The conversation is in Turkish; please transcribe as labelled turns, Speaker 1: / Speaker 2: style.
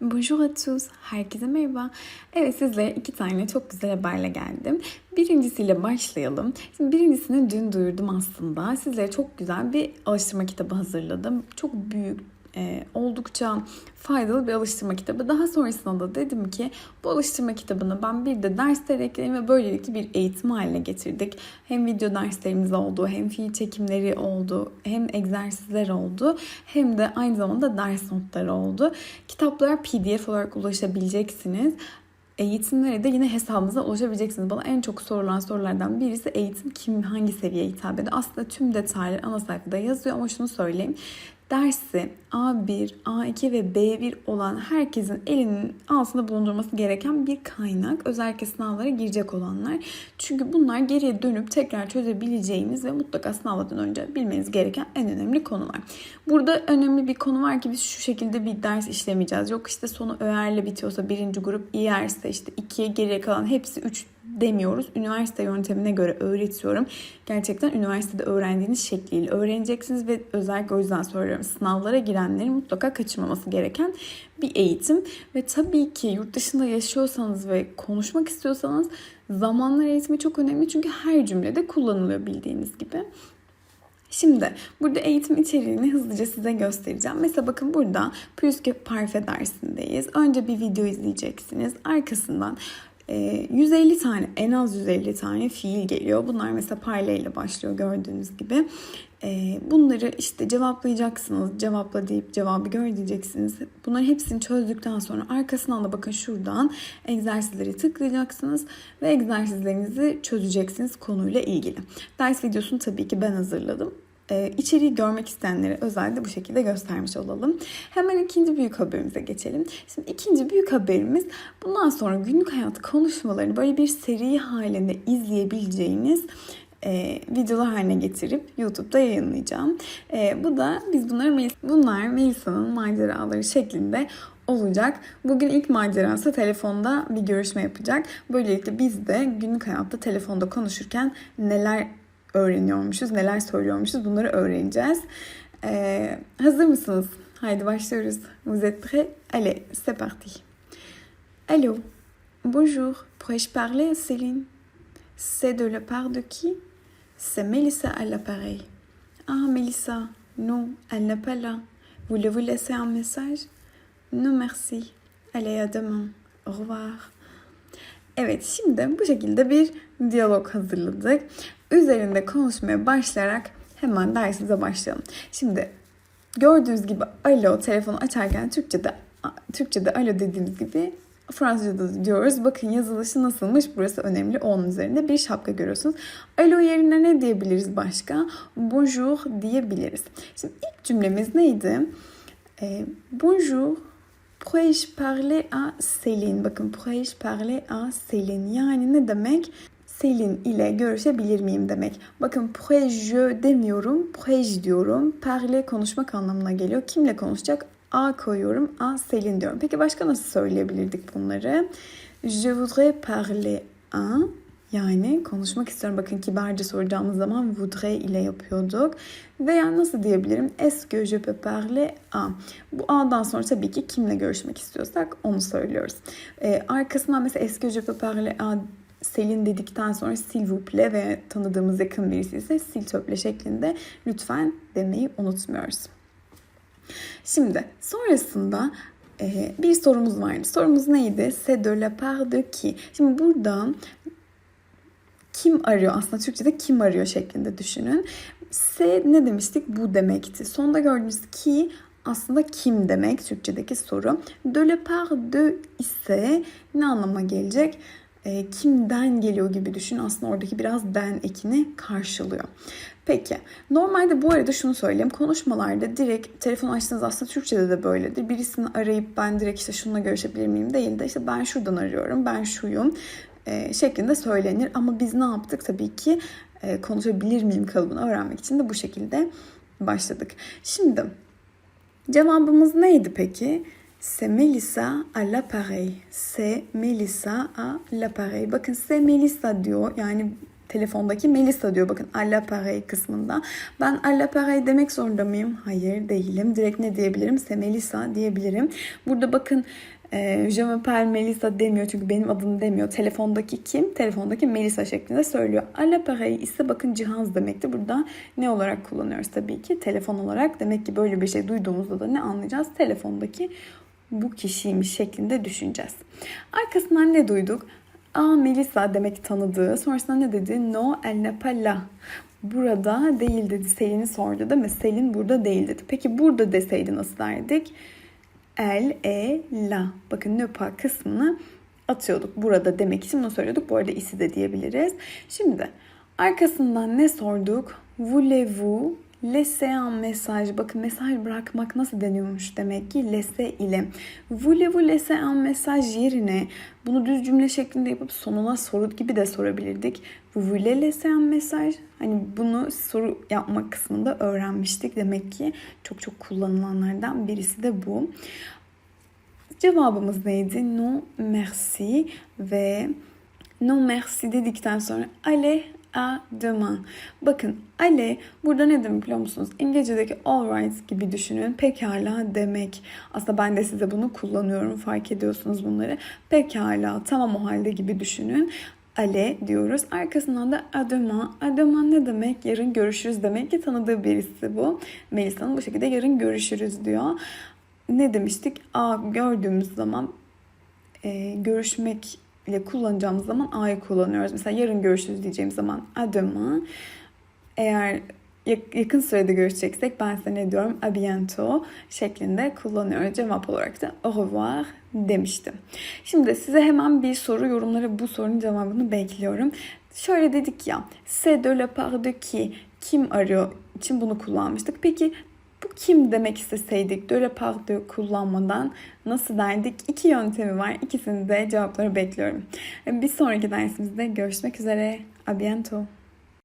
Speaker 1: Bonjour à tous. Herkese merhaba. Evet sizlere iki tane çok güzel haberle geldim. Birincisiyle başlayalım. Şimdi birincisini dün duyurdum aslında. Sizlere çok güzel bir alıştırma kitabı hazırladım. Çok büyük, e, oldukça faydalı bir alıştırma kitabı. Daha sonrasında da dedim ki bu alıştırma kitabını ben bir de dersler ekleyeyim ve böylelikle bir eğitim haline getirdik. Hem video derslerimiz oldu, hem fiil çekimleri oldu, hem egzersizler oldu, hem de aynı zamanda ders notları oldu. Kitaplara pdf olarak ulaşabileceksiniz eğitimlere de yine hesabınıza ulaşabileceksiniz. Bana en çok sorulan sorulardan birisi eğitim kim hangi seviyeye hitap ediyor? Aslında tüm detaylar ana sayfada yazıyor ama şunu söyleyeyim dersi A1, A2 ve B1 olan herkesin elinin altında bulundurması gereken bir kaynak. Özellikle sınavlara girecek olanlar. Çünkü bunlar geriye dönüp tekrar çözebileceğiniz ve mutlaka sınavdan önce bilmeniz gereken en önemli konular. Burada önemli bir konu var ki biz şu şekilde bir ders işlemeyeceğiz. Yok işte sonu öğerle bitiyorsa birinci grup, iyerse işte ikiye geriye kalan hepsi üç demiyoruz. Üniversite yöntemine göre öğretiyorum. Gerçekten üniversitede öğrendiğiniz şekliyle öğreneceksiniz ve özellikle o yüzden söylüyorum. Sınavlara girenlerin mutlaka kaçırmaması gereken bir eğitim. Ve tabii ki yurt dışında yaşıyorsanız ve konuşmak istiyorsanız zamanlar eğitimi çok önemli. Çünkü her cümlede kullanılıyor bildiğiniz gibi. Şimdi burada eğitim içeriğini hızlıca size göstereceğim. Mesela bakın burada Püskü Parfe dersindeyiz. Önce bir video izleyeceksiniz. Arkasından 150 e, tane en az 150 tane fiil geliyor. Bunlar mesela parle ile başlıyor gördüğünüz gibi. E, bunları işte cevaplayacaksınız. Cevapla deyip cevabı gör diyeceksiniz. Bunların hepsini çözdükten sonra arkasından da bakın şuradan egzersizleri tıklayacaksınız ve egzersizlerinizi çözeceksiniz konuyla ilgili. Ders videosunu tabii ki ben hazırladım e, içeriği görmek isteyenlere özellikle bu şekilde göstermiş olalım. Hemen ikinci büyük haberimize geçelim. Şimdi ikinci büyük haberimiz bundan sonra günlük hayat konuşmalarını böyle bir seri halinde izleyebileceğiniz e, videolar haline getirip YouTube'da yayınlayacağım. E, bu da biz bunları bunlar Melisa'nın maceraları şeklinde olacak. Bugün ilk macerası telefonda bir görüşme yapacak. Böylelikle biz de günlük hayatta telefonda konuşurken neler öğreniyormuşuz, neler söylüyormuşuz bunları öğreneceğiz. Ee, hazır mısınız? Haydi başlıyoruz. Vous êtes prêts? Allez, c'est parti. Allô, bonjour, pourrais-je parler à Céline? C'est de la part de qui? C'est Melissa à l'appareil. Ah, Melissa, non, elle n'est pas là. Voulez-vous laisser un message? Non, merci. Allez, à demain. Au revoir. Evet, şimdi bu şekilde bir diyalog hazırladık üzerinde konuşmaya başlayarak hemen dersimize başlayalım. Şimdi gördüğünüz gibi alo telefonu açarken Türkçe'de Türkçe'de alo dediğimiz gibi Fransızca'da diyoruz. Bakın yazılışı nasılmış? Burası önemli. Onun üzerinde bir şapka görüyorsunuz. Alo yerine ne diyebiliriz başka? Bonjour diyebiliriz. Şimdi ilk cümlemiz neydi? Ee, bonjour. Pourrais-je parler à Céline? Bakın pourrais-je parler à Céline? Yani ne demek? Selin ile görüşebilir miyim demek. Bakın pourrais-je demiyorum, pourrais diyorum. Parler konuşmak anlamına geliyor. Kimle konuşacak? A koyuyorum, A Selin diyorum. Peki başka nasıl söyleyebilirdik bunları? Je voudrais parler à yani konuşmak istiyorum. Bakın kibarca soracağımız zaman voudrais ile yapıyorduk. Veya nasıl diyebilirim? Est-ce que je peux parler à? Bu A'dan sonra tabii ki kimle görüşmek istiyorsak onu söylüyoruz. Ee, arkasından mesela est-ce que je peux parler à Selin dedikten sonra s'il vous plaît ve tanıdığımız yakın birisi ise sil töple şeklinde lütfen demeyi unutmuyoruz. Şimdi sonrasında e, bir sorumuz vardı. Sorumuz neydi? C'est de la part de qui? Şimdi burada kim arıyor? Aslında Türkçe'de kim arıyor şeklinde düşünün. Se ne demiştik? Bu demekti. Sonda gördüğünüz ki aslında kim demek Türkçedeki soru. De la part de ise ne anlama gelecek? E, kimden geliyor gibi düşün. Aslında oradaki biraz den ekini karşılıyor. Peki normalde bu arada şunu söyleyeyim. Konuşmalarda direkt telefon açtığınız aslında Türkçe'de de böyledir. Birisini arayıp ben direkt işte şununla görüşebilir miyim değil de işte ben şuradan arıyorum, ben şuyum e, şeklinde söylenir. Ama biz ne yaptık? Tabii ki e, konuşabilir miyim kalıbını öğrenmek için de bu şekilde başladık. Şimdi cevabımız neydi peki? C'est Melissa à l'appareil. C'est Melissa à l'appareil. Bakın c'est Melissa diyor. Yani telefondaki Melisa diyor. Bakın à l'appareil kısmında. Ben à l'appareil demek zorunda mıyım? Hayır değilim. Direkt ne diyebilirim? C'est Melisa diyebilirim. Burada bakın e, je m'appelle Melisa demiyor çünkü benim adım demiyor. Telefondaki kim? Telefondaki Melisa şeklinde söylüyor. À l'appareil ise bakın cihaz demekti. Burada ne olarak kullanıyoruz tabii ki? Telefon olarak. Demek ki böyle bir şey duyduğumuzda da ne anlayacağız? Telefondaki bu kişiymiş şeklinde düşüneceğiz. Arkasından ne duyduk? Aa Melisa demek tanıdığı. Sonrasında ne dedi? No, pas là. Burada değil dedi. Selin'i sordu değil mi? Selin burada değil dedi. Peki burada deseydi nasıl derdik? El, e, la. Bakın ne pas kısmını atıyorduk. Burada demek için bunu söylüyorduk. Bu arada isi de diyebiliriz. Şimdi arkasından ne sorduk? Voulez-vous laisser message? Bakın mesaj bırakmak nasıl deniyormuş demek ki laisser ile. Voulez-vous laisser message yerine bunu düz cümle şeklinde yapıp sonuna soru gibi de sorabilirdik. Voulez laisser message? Hani bunu soru yapma kısmında öğrenmiştik. Demek ki çok çok kullanılanlardan birisi de bu. Cevabımız neydi? No merci ve no merci dedikten sonra allez à demain. Bakın ale burada ne demek biliyor musunuz? İngilizce'deki alright gibi düşünün. Pekala demek. Aslında ben de size bunu kullanıyorum. Fark ediyorsunuz bunları. Pekala tamam o halde gibi düşünün. Ale diyoruz. Arkasından da adema. Adema ne demek? Yarın görüşürüz demek ki tanıdığı birisi bu. Melisa'nın bu şekilde yarın görüşürüz diyor. Ne demiştik? A gördüğümüz zaman e, görüşmek ile kullanacağımız zaman A'yı kullanıyoruz. Mesela yarın görüşürüz diyeceğim zaman à. Eğer yakın sürede görüşeceksek ben size ne diyorum? A bientôt şeklinde kullanıyoruz. Cevap olarak da au revoir demiştim. Şimdi size hemen bir soru yorumlara bu sorunun cevabını bekliyorum. Şöyle dedik ya, c'est de la part de qui? Kim arıyor için bunu kullanmıştık. Peki kim demek isteseydik de kullanmadan nasıl derdik? İki yöntemi var. İkisini de cevapları bekliyorum. Bir sonraki dersimizde görüşmek üzere. A.